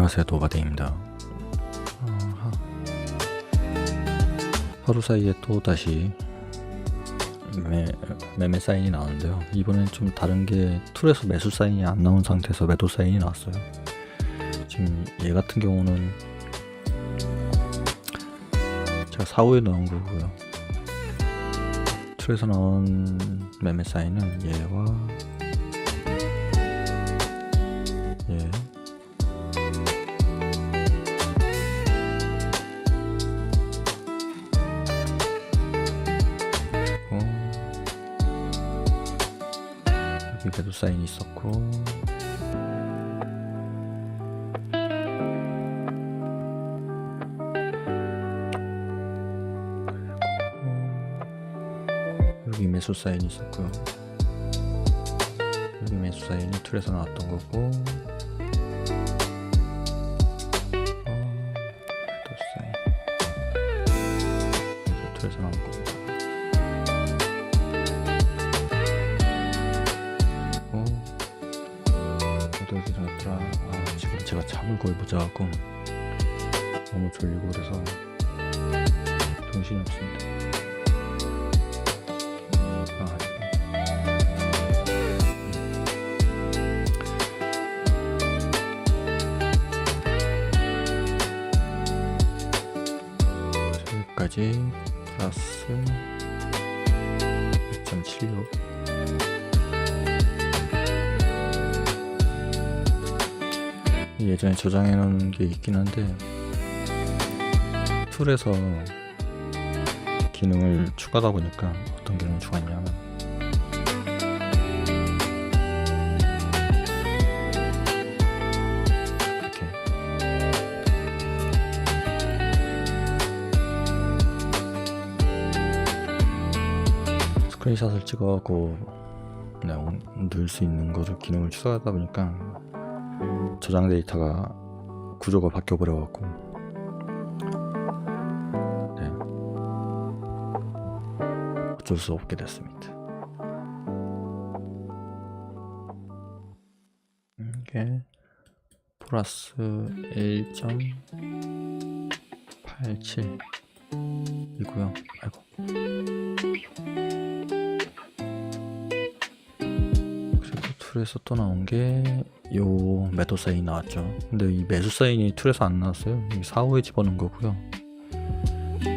안녕하세요. 노바데입니다. 어, 하루 사이에 또 다시 매, 매매 사인이 나오는데요. 이번엔 좀 다른 게 툴에서 매수 사인이 안 나온 상태에서 매도 사인이 나왔어요. 지금 얘 같은 경우는 제가 4호에 넣은 거고요. 툴에서 나온 매매 사인은 얘와 사인이 있었고. 어, 여기 매수 사인이 있었고요. 여기 매수 사인이 툴에서 나왔던 거고 거의 못 자갖고 너무 졸리고 그래서 정신이 없습니다. 아, 여기까지 플러스 2.76 예전에 저장해 놓은 게 있긴 한데 툴에서 기능을 추가하다 보니까 어떤 기능을 추가했냐면 이렇게. 스크린샷을 찍어갖고 그냥 넣을 수 있는 거를 기능을 추가하다 보니까 저장 데이터가 구조가 바뀌어 버려갖고 네. 어쩔 수 없게 됐습니다. 이게 플러스 1.87 이고요. 아이고. 그리고 툴에서 또 나온 게요 매도 사인 나왔죠. 근데 이 매수 사인이 툴에서 안 나왔어요. 이 4호에 집어넣은 거고요.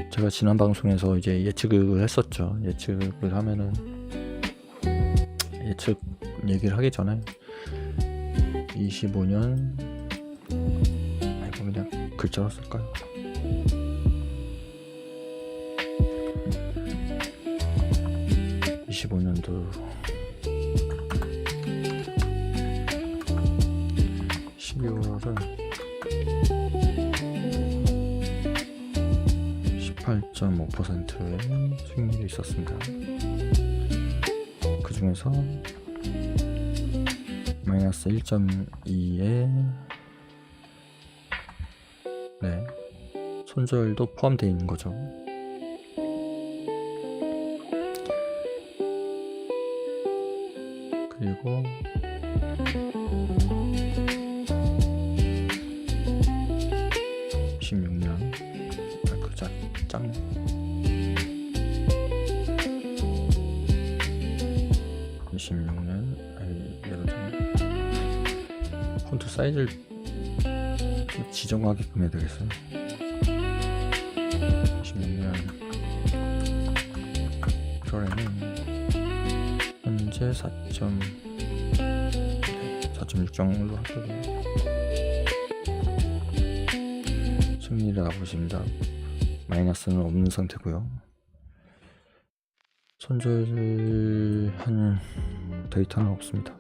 제가 지난 방송에서 이제 예측을 했었죠. 예측을 하면은 예측 얘기를 하기 전에 25년 아이고 그냥 글자로 쓸까요? (25년도) 18.5%의 수익률이 있었습니다. 그 중에서 마이너스 1.2에 네 손절도 포함되어 있는 거죠. 그리고 지정하게끔 해야 되겠어요 (26년) 1월에는 현재 4점 4.6 정도 하거든요 승리를 가보십니다. 마이너스는 없는 상태고요. 손절한 데이터는 없습니다.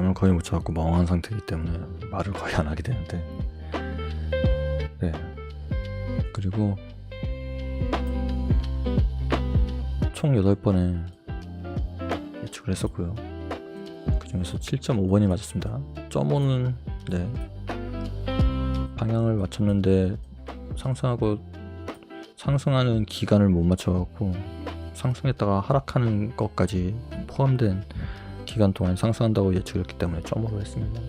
잠을 거의 못 자고 멍한 상태이기 때문에 말을 거의 안 하게 되는데. 네. 그리고 총 8번에 예측을 했었고요. 그 중에서 7.5번이 맞았습니다. 점오는 네. 방향을 맞췄는데 상승하고 상승하는 기간을 못 맞춰갖고 상승했다가 하락하는 것까지 포함된 기간 동안 상승한다고 예측했기 때문에 점으로 했습니다.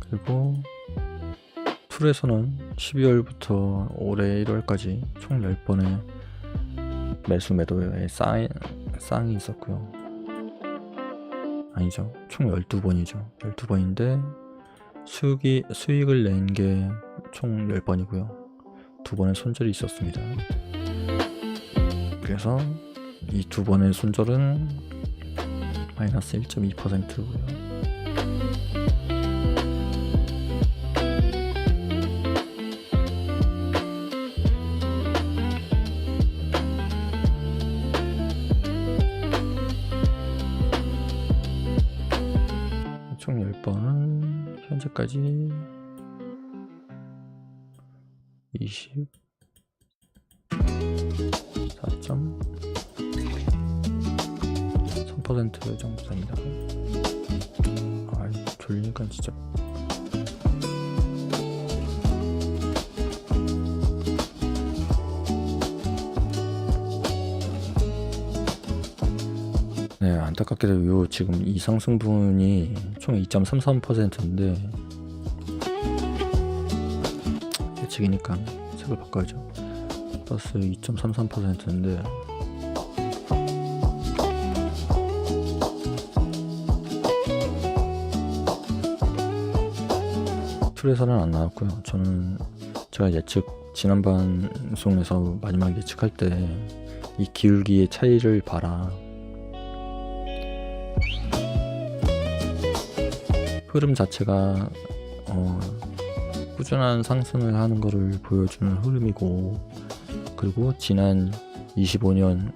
그리고 툴에서는 12월부터 올해 1월까지 총 10번의 매수 매도의 쌍이, 쌍이 있었고요. 아니죠. 총 12번이죠. 12번인데 수익이, 수익을 낸 게 총 10번이고요. 두 번의 손절이 있었습니다. 그래서 이 두 번의 손절은 마이너스 1.2%고요. 총 10번은 현재까지 20 4.3% 정도 됩니다. 아, 졸리니까 진짜. 네, 안타깝게도 요 지금 이 상승분이 총 2.33%인데 예측이니까 색을 바꿔야죠. 플러스 2.33%인데 툴에서는 안 나왔고요. 저는 제가 예측 지난 방송에서 마지막 예측할 때 이 기울기의 차이를 봐라. 흐름 자체가 어, 꾸준한 상승을 하는 것을 보여주는 흐름이고 그리고 지난 25년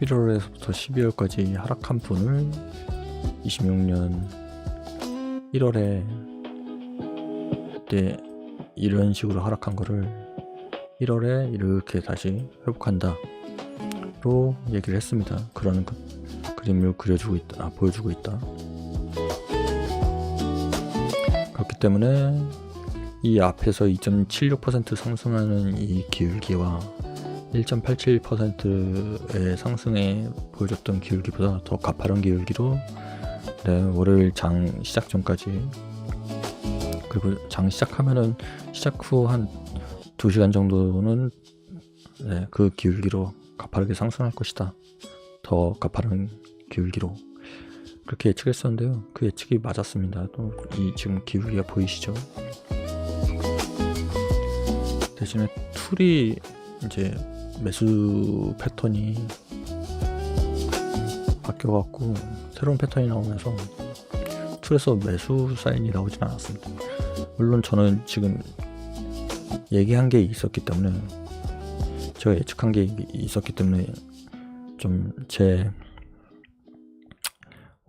(11월에서부터) (12월까지) 하락한 분을 (26년 1월에 그때 이런 식으로 하락한 거를 1월에 이렇게 다시 회복한다 로 얘기를 했습니다. 그런 그, 그림을 그려주고 있다 아, 보여주고 있다. 그렇기 때문에 이 앞에서 2.76% 상승하는 이 기울기와 1.87%의 상승에 보여줬던 기울기보다 더 가파른 기울기로 네, 월요일 장 시작 전까지 그리고 장 시작하면은 시작 후 한 2시간 정도는 네, 그 기울기로 가파르게 상승할 것이다. 더 가파른 기울기로 그렇게 예측했었는데요. 그 예측이 맞았습니다. 또 이 지금 기울기가 보이시죠? 대신에 툴이 이제 매수 패턴이 바뀌어갖고 새로운 패턴이 나오면서 툴에서 매수 사인이 나오진 않았습니다. 물론 저는 지금 얘기한 게 있었기 때문에 제가 예측한 게 있었기 때문에 좀 제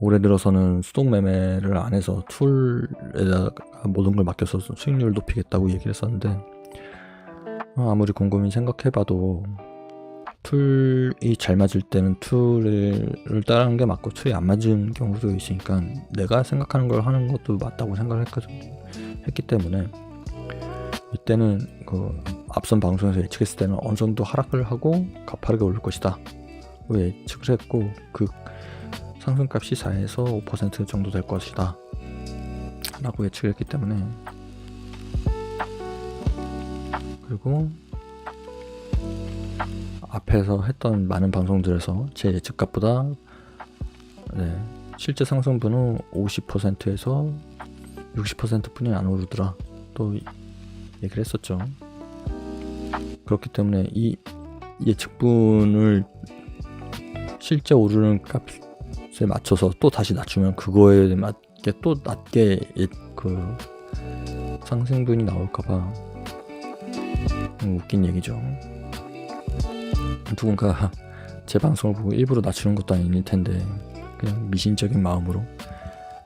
올해 들어서는 수동 매매를 안 해서 툴에다가 모든 걸 맡겨서 수익률을 높이겠다고 얘기를 했었는데 어, 아무리 곰곰이 생각해봐도 툴이 잘 맞을 때는 툴을 따르는 게 맞고 툴이 안 맞은 경우도 있으니까 내가 생각하는 걸 하는 것도 맞다고 생각을 했기 때문에. 이때는 그 앞선 방송에서 예측했을 때는 어느 정도 하락을 하고 가파르게 오를 것이다. 예측을 했고 그 상승값이 4에서 5% 정도 될 것이다. 라고 예측을 했기 때문에 그리고 앞에서 했던 많은 방송들에서 제 예측값보다 네, 실제 상승분은 50%에서 60%뿐이 안 오르더라. 또 얘기를 했었죠. 그렇기 때문에 이 예측분을 실제 오르는 값에 맞춰서 또 다시 낮추면 그거에 맞게 또 낮게 예, 그 상승분이 나올까봐 음, 웃긴 얘기죠. 누군가 제 방송을 보고 일부러 낮추는 것도 아닐 텐데 그냥 미신적인 마음으로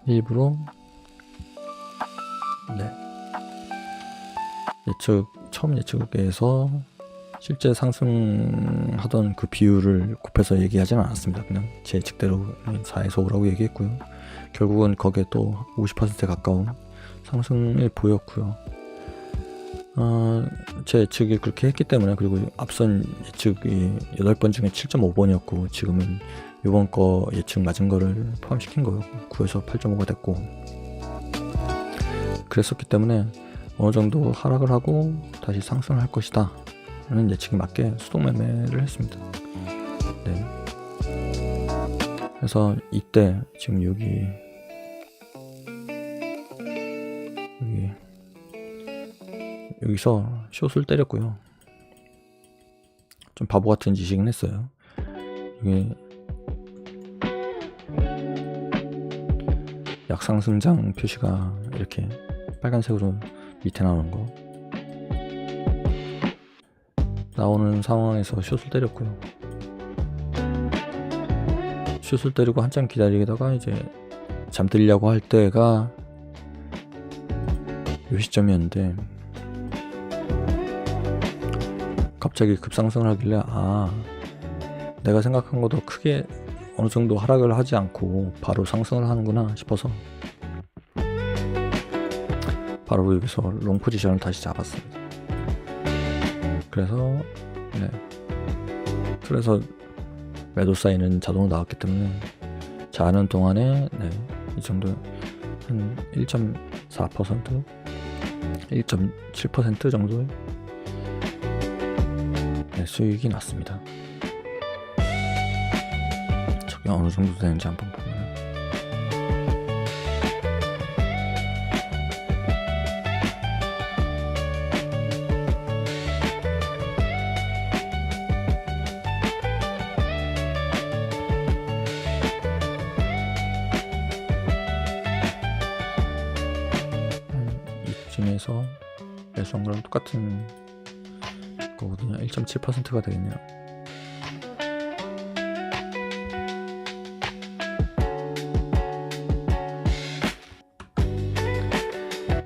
일부러 네 예측 처음 예측에서 실제 상승하던 그 비율을 곱해서 얘기하지는 않았습니다. 그냥 제 예측대로 4에서 5라고 얘기했고요. 결국은 거기에 또 50%에 가까운 상승을 보였고요. 어, 제 예측이 그렇게 했기 때문에 그리고 앞선 예측이 8번 중에 7.5번이었고 지금은 이번 거 예측 맞은 거를 포함시킨 거예요. 9에서 8.5가 됐고 그랬었기 때문에 어느 정도 하락을 하고 다시 상승을 할 것이다 라는 예측에 맞게 수동 매매를 했습니다. 네. 그래서 이때 지금 여기 여기서 숏을 때렸고요. 좀 바보 같은 지식은 했어요. 여기 약상승장 표시가 이렇게 빨간색으로 밑에 나오는 거 나오는 상황에서 숏을 때렸고요. 숏을 때리고 한참 기다리다가 이제 잠들려고 할 때가 요 시점이었는데 갑자기 급상승을 하길래 아 내가 생각한 것도 크게 어느 정도 하락을 하지 않고 바로 상승을 하는구나 싶어서 바로 여기서 롱 포지션을 다시 잡았습니다. 그래서 네. 그래서 매도 사인은 자동으로 나왔기 때문에 자는 동안에 네, 이 정도 한 1.4% 1.7% 정도의 네, 수익이 났습니다. 저게 어느 정도 되는지 한번 보면 한 이쯤에서 매수한 거랑 똑같은 거거든요. 1.7%가 되겠네요.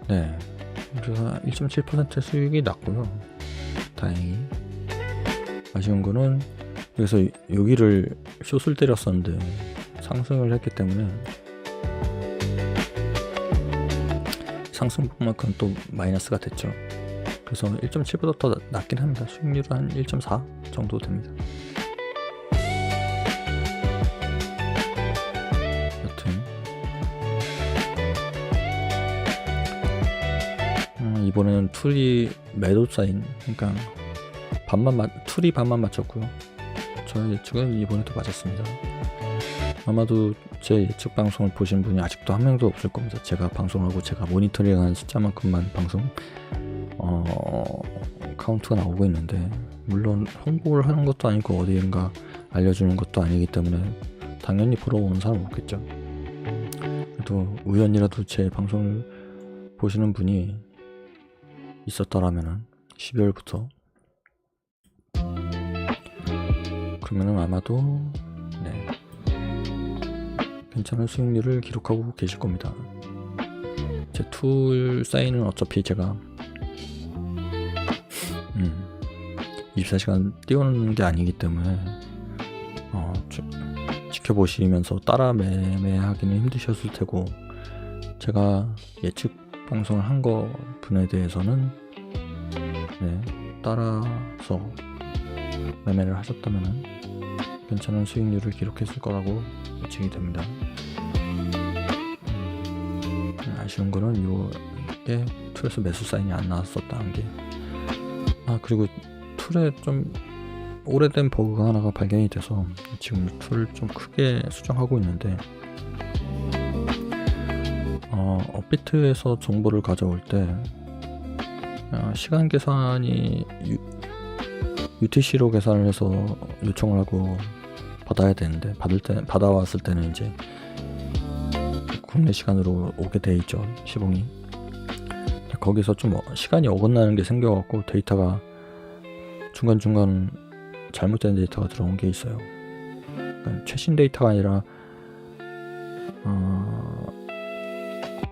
네. 그래서 1.7% 수익이 났고요. 다행히. 아쉬운 거는 그래서 여기를 숏을 때렸었는데 상승을 했기 때문에 상승분만큼 또 마이너스가 됐죠. 그래서 1.7보다 더 낮긴 합니다. 수익률은 한 1.4 정도 됩니다. 여튼 음, 이번에는 툴이 매도 사인 그러니까 반만 맞 툴이 반만 맞췄고요. 저의 예측은 이번에도 맞았습니다. 아마도 제 예측 방송을 보신 분이 아직도 한 명도 없을 겁니다. 제가 방송하고 제가 모니터링한 숫자만큼만 방송 어, 카운트가 나오고 있는데 물론 홍보를 하는 것도 아니고 어디인가 알려주는 것도 아니기 때문에 당연히 보러 오는 사람 없겠죠. 그래도 우연이라도 제 방송을 보시는 분이 있었더라면은 12월부터 그러면은 아마도 네 괜찮은 수익률을 기록하고 계실 겁니다. 제 툴 사인은 어차피 제가 음, 24시간 띄우는 게 아니기 때문에 어, 주- 지켜보시면서 따라 매매하기는 힘드셨을 테고 제가 예측 방송을 한 거 분에 대해서는 네, 따라서 매매를 하셨다면 괜찮은 수익률을 기록했을 거라고 예측이 됩니다. 네, 아쉬운 거는 요게 툴에서 매수 사인이 안 나왔었다는 게 아 그리고 툴에 좀 오래된 버그가 하나가 발견이 돼서 지금 툴을 좀 크게 수정하고 있는데 어, 업비트에서 정보를 가져올 때 어, 시간 계산이 유, UTC로 계산을 해서 요청을 하고 받아야 되는데 받을 때 받아왔을 때는 이제 국내 시간으로 오게 돼 있죠 시봉이 거기서 좀 어- 시간이 어긋나는 게 생겨갖고 데이터가 중간중간 잘못된 데이터가 들어온 게 있어요. 그러니까 최신 데이터가 아니라 어,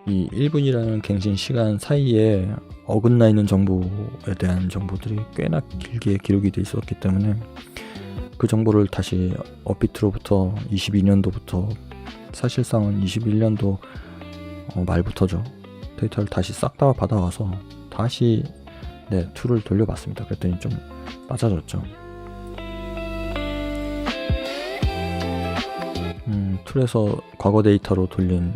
이 1분이라는 갱신 시간 사이에 어긋나 있는 정보에 대한 정보들이 꽤나 길게 기록이 돼 있었기 때문에 그 정보를 다시 업비트로부터 22년도부터 사실상은 21년도 어, 말부터죠 데이터를 다시 싹 다 받아와서 다시 네 툴을 돌려봤습니다 그랬더니 좀 낮아졌죠 음, 툴에서 과거 데이터로 돌린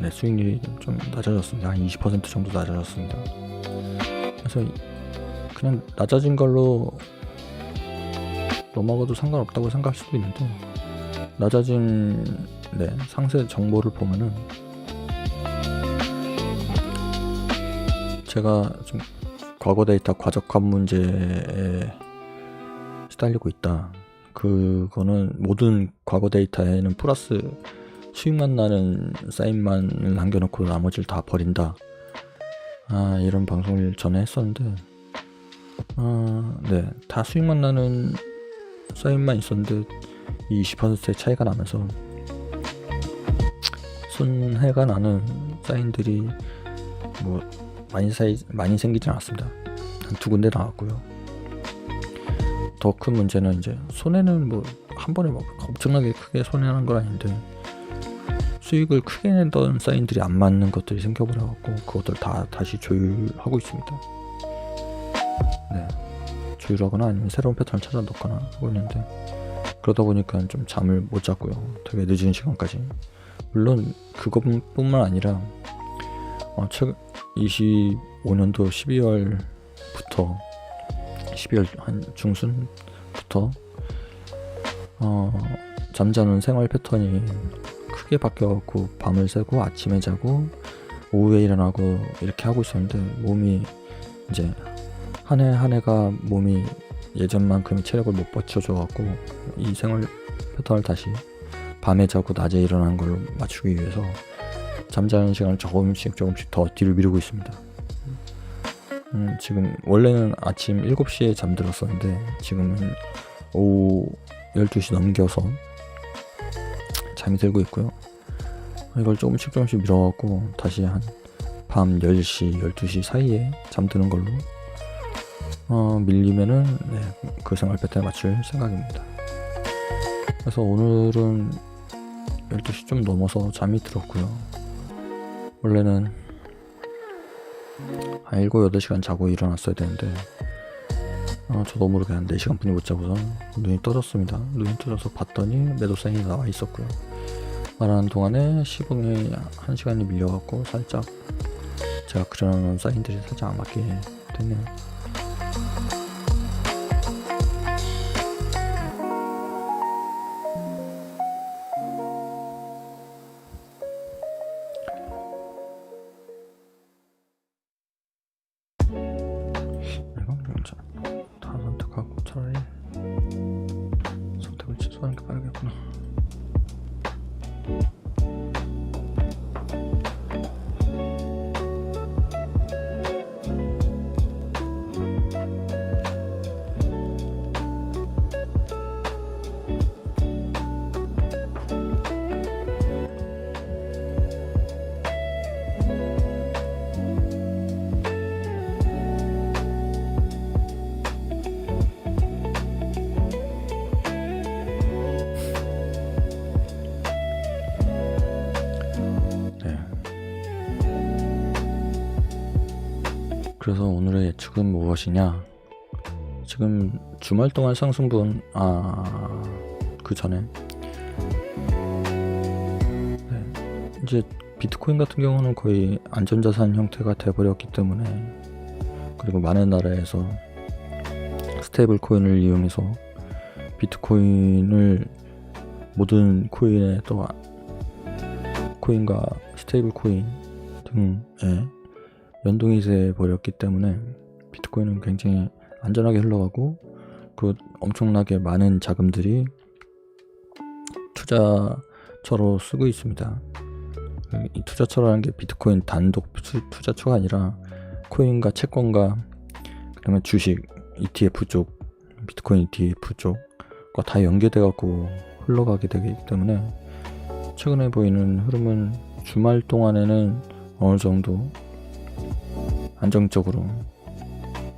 네, 수익률이 좀 낮아졌습니다. 한 20% 정도 낮아졌습니다. 그래서 이- 그냥 낮아진 걸로 넘어가도 상관없다고 생각할 수도 있는데 낮아진 네, 상세 정보를 보면은 제가 좀 과거 데이터 과적합 문제에 시달리고 있다. 그거는 모든 과거 데이터에는 플러스 수익만 나는 사인만을 남겨놓고 나머지를 다 버린다. 아 이런 방송을 전에 했었는데 아, 네, 다 수익만 나는 사인만 있었는데 이 20%의 차이가 나면서 손해가 나는 사인들이 뭐 많이 사이 많이 생기진 않았습니다. 한 두 군데 나왔고요. 더 큰 문제는 이제 손해는 뭐 한 번에 막 엄청나게 크게 손해난 건 아닌데 수익을 크게 내던 사인들이 안 맞는 것들이 생겨버려갖고 그것들 다 다시 조율하고 있습니다. 네, 조율하거나 아니면 새로운 패턴을 찾아 넣거나 하고 있는데 그러다 보니까 좀 잠을 못 잤고요. 되게 늦은 시간까지. 물론 그것뿐만 아니라 어, 최근 25년도 12월부터 12월 한 중순부터 어, 잠자는 생활 패턴이 크게 바뀌어갖고 밤을 새고 아침에 자고 오후에 일어나고 이렇게 하고 있었는데 몸이 이제 한 해 한 해가 몸이 예전만큼 체력을 못 버텨줘갖고 이 생활 패턴을 다시 밤에 자고 낮에 일어나는 걸로 맞추기 위해서 잠자는 시간을 조금씩 조금씩 더 뒤로 미루고 있습니다. 음, 지금 원래는 아침 7시에 잠들었었는데 지금은 오후 12시 넘겨서 잠이 들고 있고요. 이걸 조금씩 조금씩 밀어갖고 다시 한 밤 10시, 12시 사이에 잠드는 걸로 어, 밀리면은 네, 그 생활 패턴에 맞출 생각입니다. 그래서 오늘은 12시 좀 넘어서 잠이 들었고요. 원래는 한 7, 8시간 자고 일어났어야 되는데 어, 저도 모르게 한 4시간 뿐이 못 자고서 눈이 떠졌습니다. 눈이 떠져서 봤더니 매도 사인이 나와 있었고요. 말하는 동안에 시봉이 1시간이 밀려갖고 살짝 제가 그려놓은 사인들이 살짝 안 맞게 됐네요. No. 그래서 오늘의 예측은 무엇이냐? 지금 주말 동안 상승분 아 그 전에 네. 이제 비트코인 같은 경우는 거의 안전자산 형태가 돼버렸기 때문에 그리고 많은 나라에서 스테이블 코인을 이용해서 비트코인을 모든 코인에 또 코인과 스테이블 코인 등에 연동이 돼 버렸기 때문에 비트코인은 굉장히 안전하게 흘러가고 그 엄청나게 많은 자금들이 투자처로 쓰고 있습니다. 이 투자처라는 게 비트코인 단독 투- 투자처가 아니라 코인과 채권과 그다음에 주식, ETF 쪽 비트코인 ETF 쪽과 다 연계돼 갖고 흘러가게 되기 때문에 최근에 보이는 흐름은 주말 동안에는 어느 정도 안정적으로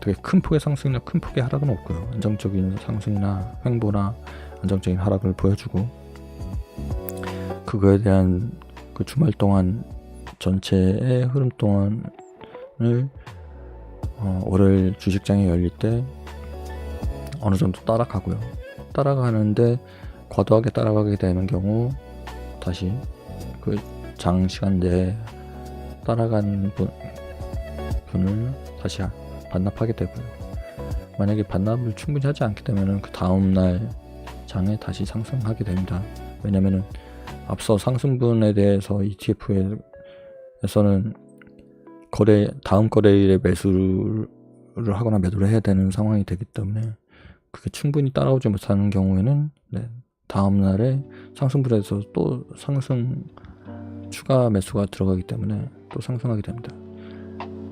되게 큰 폭의 상승이나 큰 폭의 하락은 없고요. 안정적인 상승이나 횡보나 안정적인 하락을 보여주고 그거에 대한 그 주말 동안 전체의 흐름 동안을 어, 월요일 주식장이 열릴 때 어느 정도 따라가고요. 따라가는데 과도하게 따라가게 되는 경우 다시 그 장 시간 내에 따라간 분, 분을 다시 반납하게 되고요. 만약에 반납을 충분히 하지 않게 되면 그 다음날 장에 다시 상승하게 됩니다. 왜냐면은 앞서 상승분에 대해서 ETF에서는 거래 다음 거래일에 매수를 하거나 매도를 해야 되는 상황이 되기 때문에 그게 충분히 따라오지 못하는 경우에는 네, 다음 날에 상승분에서 또 상승 추가 매수가 들어가기 때문에 또 상승하게 됩니다.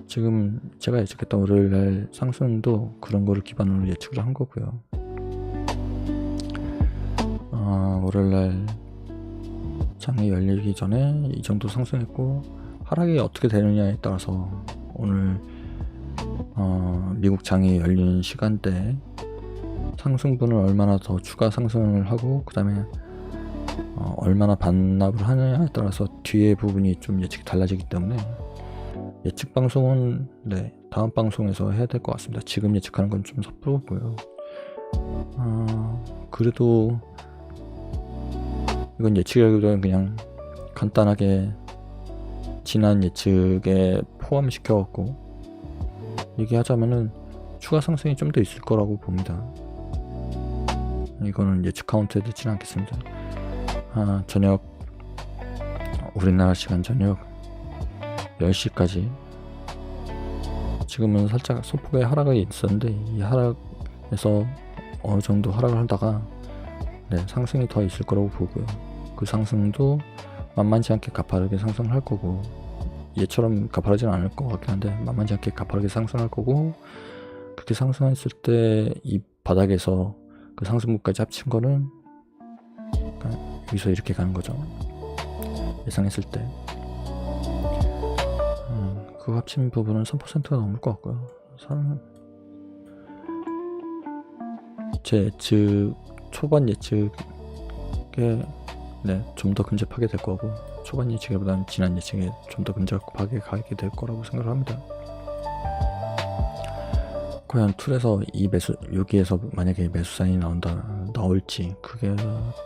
지금 제가 예측했던 월요일 날 상승도 그런 거를 기반으로 예측을 한 거고요. 아, 월요일 날 장이 열리기 전에 이 정도 상승했고 하락이 어떻게 되느냐에 따라서 오늘 어, 미국 장이 열리는 시간대 상승분을 얼마나 더 추가 상승을 하고 그 다음에 어, 얼마나 반납을 하느냐에 따라서 뒤에 부분이 좀 예측이 달라지기 때문에 예측 방송은 네 다음 방송에서 해야 될 것 같습니다. 지금 예측하는 건 좀 섣부르고요. 아 그래도 이건 예측이라기보다는 그냥 간단하게 지난 예측에 포함시켜 갖고 얘기하자면은 추가 상승이 좀 더 있을 거라고 봅니다. 이거는 예측 카운트에 넣지는 않겠습니다. 아, 저녁 우리나라 시간 저녁 10시까지 지금은 살짝 소폭의 하락이 있었는데 이 하락에서 어느 정도 하락을 하다가 네, 상승이 더 있을 거라고 보고요. 그 상승도 만만치 않게 가파르게 상승을 할 거고 얘처럼 가파르지는 않을 것 같긴 한데 만만치 않게 가파르게 상승할 거고 그렇게 상승했을 때 이 바닥에서 그 상승분까지 합친 거는 여기서 이렇게 가는 거죠. 예상했을 때. 음, 그 합친 부분은 3%가 넘을 것 같고요. 산... 제 예측, 초반 예측에 네, 좀 더 근접하게 될 거고, 초반 예측보다는 지난 예측에 좀 더 근접하게 가게 될 거라고 생각을 합니다. 과연 툴에서 이 매수 여기에서 만약에 매수 사인이 나온다 나올지 그게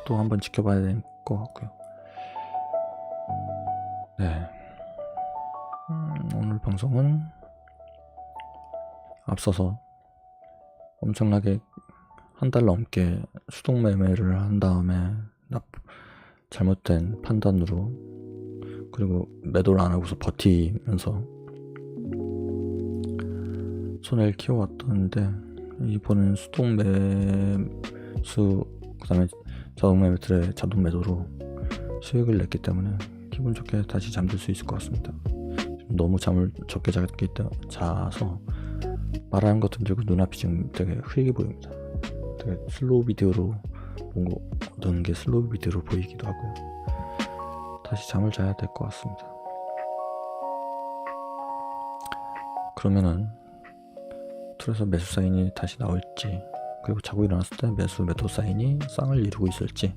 또 한번 지켜봐야 될 것 같고요. 네. 음, 오늘 방송은 앞서서 엄청나게 한 달 넘게 수동 매매를 한 다음에 나 잘못된 판단으로 그리고 매도를 안 하고서 버티면서 손해를 키워왔던데 이번엔 수동 매수 그다음에 자동 매매틀의 자동 매도로 수익을 냈기 때문에 기분 좋게 다시 잠들 수 있을 것 같습니다. 너무 잠을 적게 잤기 자서 말하는 것도 들고 눈앞이 지금 되게 흐리게 보입니다. 되게 슬로우 비디오로 뭔가 얻는 게 슬로우 비디오로 보이기도 하고요. 다시 잠을 자야 될 것 같습니다. 그러면은 툴에서 매수 사인이 다시 나올지 그리고 자고 일어났을 때 매수 매도 사인이 쌍을 이루고 있을지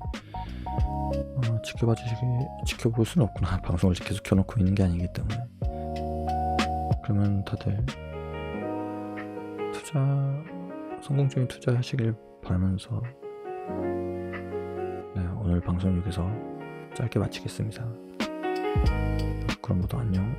어, 지켜봐 주시기 지켜볼 수는 없구나 방송을 계속 켜놓고 있는 게 아니기 때문에 그러면 다들 투자 성공적인 투자하시길 바라면서 네, 오늘 방송 여기서 짧게 마치겠습니다. 그럼 모두 안녕.